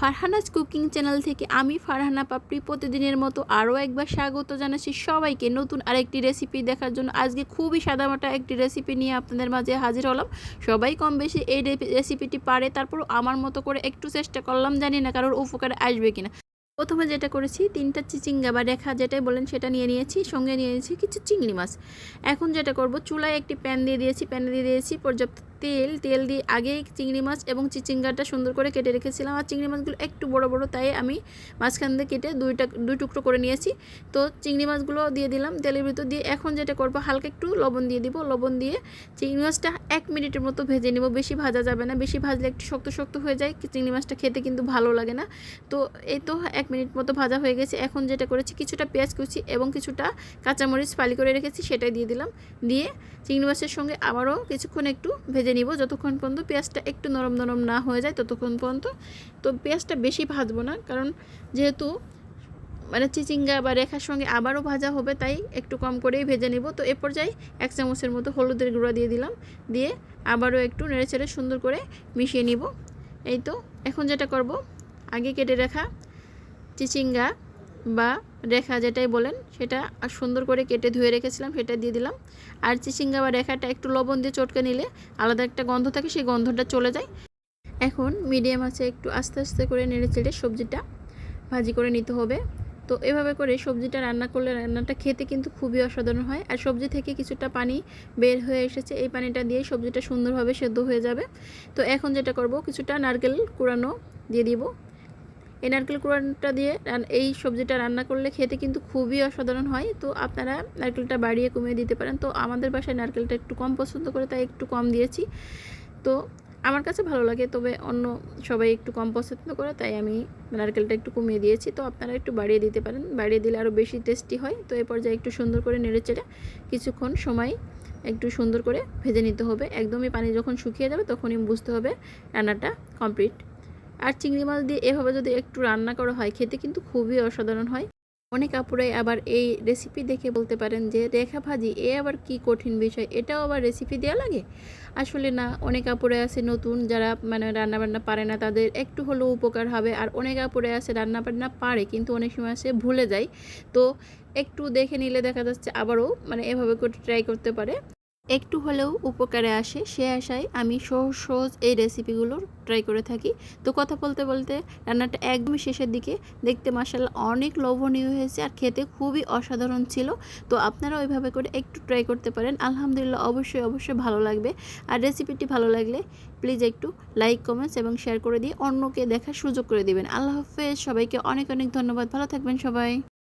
Farhanaz cooking channel থেকে আমি ফারহানা পাপড়ি প্রতিদিনের মতো আরও একবার স্বাগত জানাচ্ছি সবাইকে নতুন আরেকটি রেসিপি দেখার জন্য। আজকে খুবই সাদামাটা একটি রেসিপি নিয়ে আপনাদের মাঝে হাজির হলাম। সবাই কম বেশি এই রেসিপিটি পারে তারপর আমার মতো করে একটু চেষ্টা করলাম, জানি না কারোর উপকারে আসবে কিনা। প্রথমে যেটা করেছি, তিনটা চিচিঙ্গা বা রেখা যেটাই বলেন সেটা নিয়ে নিয়েছি, সঙ্গে নিয়ে নিয়েছি কিছু চিংড়ি মাছ। এখন যেটা করব, চুলায় একটি প্যান দিয়ে দিয়েছি, প্যান দিয়ে দিয়েছি পর্যাপ্ত তেল তেল দিয়ে আগেই চিংড়ি মাছ এবং চিচিঙ্গাটা সুন্দর করে কেটে রেখেছিলাম। আর চিংড়ি মাছগুলো একটু বড় বড়, তাই আমি মাঝখান দিয়ে কেটে দুইটা, দুই টুকরো করে নিয়েছি। তো চিংড়ি মাছগুলো দিয়ে দিলাম তেলের ভিতর দিয়ে। এখন যেটা করব, হালকা একটু লবণ দিয়ে দিব। লবণ দিয়ে চিংড়ি মাছটা এক মিনিটের মতো ভেজে নেব। বেশি ভাজা যাবে না। বেশি ভাজলে একটু শক্ত শক্ত হয়ে যায়। চিংড়ি মাছটা খেতে কিন্তু ভালো লাগে না। তো এই তো এক মিনিট মতো ভাজা হয়ে গেছে। এখন যেটা করেছি, কিছুটা পেঁয়াজ কুচি এবং কিছুটা কাঁচামরিচ ফালি করে রেখেছি, সেটাই দিয়ে দিলাম। দিয়ে চিংড়ি মাছের সঙ্গে আবারও কিছুক্ষণ একটু ভেজে নিব। যতক্ষণ পর্যন্ত পেঁয়াজটা একটু নরম নরম না হয়ে যায়, ততক্ষণ পর্যন্ত। তো পেঁয়াজটা বেশি ভাজবো না, কারণ যেহেতু মানে চিচিঙ্গা বা রেখার সঙ্গে আবারও ভাজা হবে, তাই একটু কম করেই ভেজে নিব। তো এ পর্যায়ে এক চামচের মতো হলুদের গুঁড়া দিয়ে দিলাম। দিয়ে আবারও একটু নেড়ে ছেড়ে সুন্দর করে মিশিয়ে নিব। এই তো, এখন যেটা করব, আগে কেটে রাখা চিচিঙ্গা বা রেখা যেটাই বলেন, সেটা সুন্দর করে কেটে ধুয়ে রেখেছিলাম, সেটা দিয়ে দিলাম। আর চিচিঙ্গা বা রেখাটা একটু লবণ দিয়ে চটকে নিলে আলাদা একটা গন্ধ থাকে, সেই গন্ধটা চলে যায়। এখন মিডিয়াম আছে একটু আস্তে আস্তে করে নেড়ে চেড়ে সবজিটা ভাজি করে নিতে হবে। তো এভাবে করে সবজিটা রান্না করলে রান্নাটা খেতে কিন্তু খুবই অসাধারণ হয়। আর সবজি থেকে কিছুটা পানি বের হয়ে এসেছে, এই পানিটা দিয়ে সবজিটা সুন্দরভাবে সেদ্ধ হয়ে যাবে। তো এখন যেটা করব, কিছুটা নারকেল কুড়ানো দিয়ে দিব। এই নারকেল কুড়ানোটা দিয়ে এই সবজিটা রান্না করলে খেতে কিন্তু খুবই অসাধারণ হয়। তো আপনারা নারকেলটা বাড়িয়ে কমিয়ে দিতে পারেন। তো আমাদের বাসায় নারকেলটা একটু কম পছন্দ করে, তাই একটু কম দিয়েছি। তো আমার কাছে ভালো লাগে, তবে অন্য সবাই একটু কম পছন্দ করে, তাই আমি নারকেলটা একটু কমিয়ে দিয়েছি। তো আপনারা একটু বাড়িয়ে দিতে পারেন। বাড়িয়ে দিলে আরও বেশি টেস্টি হয়। তো এ পর্যায়ে একটু সুন্দর করে নেড়ে চেড়ে কিছুক্ষণ সময় একটু সুন্দর করে ভেজে নিতে হবে। একদমই পানি যখন শুকিয়ে যাবে, তখনই বুঝতে হবে রান্নাটা কমপ্লিট আর চিংড়ি মাছ দিয়ে এভাবে যদি একটু রান্না করা হয়, খেতে কিন্তু খুবই অসাধারণ হয়। অনেক আপুরাই আবার এই রেসিপি দেখে বলতে পারেন যে, রেখা ভাজি, এ আবার কি কঠিন বিষয়, এটাও আবার রেসিপি দেওয়া লাগে? আসলে না, অনেক আপুরে আছে নতুন, যারা মানে রান্নাবান্না পারে না, তাদের একটু হলেও উপকার হবে। আর অনেক আপুরে আছে রান্নাবান্না পারে, কিন্তু অনেক সময় আছে ভুলে যায়। তো একটু দেখে নিলে দেখা যাচ্ছে আবারও মানে এভাবে করে ট্রাই করতে পারে। একটু হলেও উপকারে আসে, সে আশায় আমি সহজ সহজ এই রেসিপিগুলো ট্রাই করে থাকি। তো কথা বলতে বলতে রান্নাটা একদমই শেষের দিকে। দেখতে মাসাল্লাহ অনেক লোভনীয় হয়েছে আর খেতে খুবই অসাধারণ ছিল। তো আপনারা ওইভাবে করে একটু ট্রাই করতে পারেন। আলহামদুলিল্লাহ অবশ্যই অবশ্যই ভালো লাগবে। আর রেসিপিটি ভালো লাগলে প্লিজ একটু লাইক কমেন্টস এবং শেয়ার করে দিয়ে অন্যকে দেখার সুযোগ করে দিবেন। আল্লাহ হাফেজ। সবাইকে অনেক অনেক ধন্যবাদ। ভালো থাকবেন সবাই।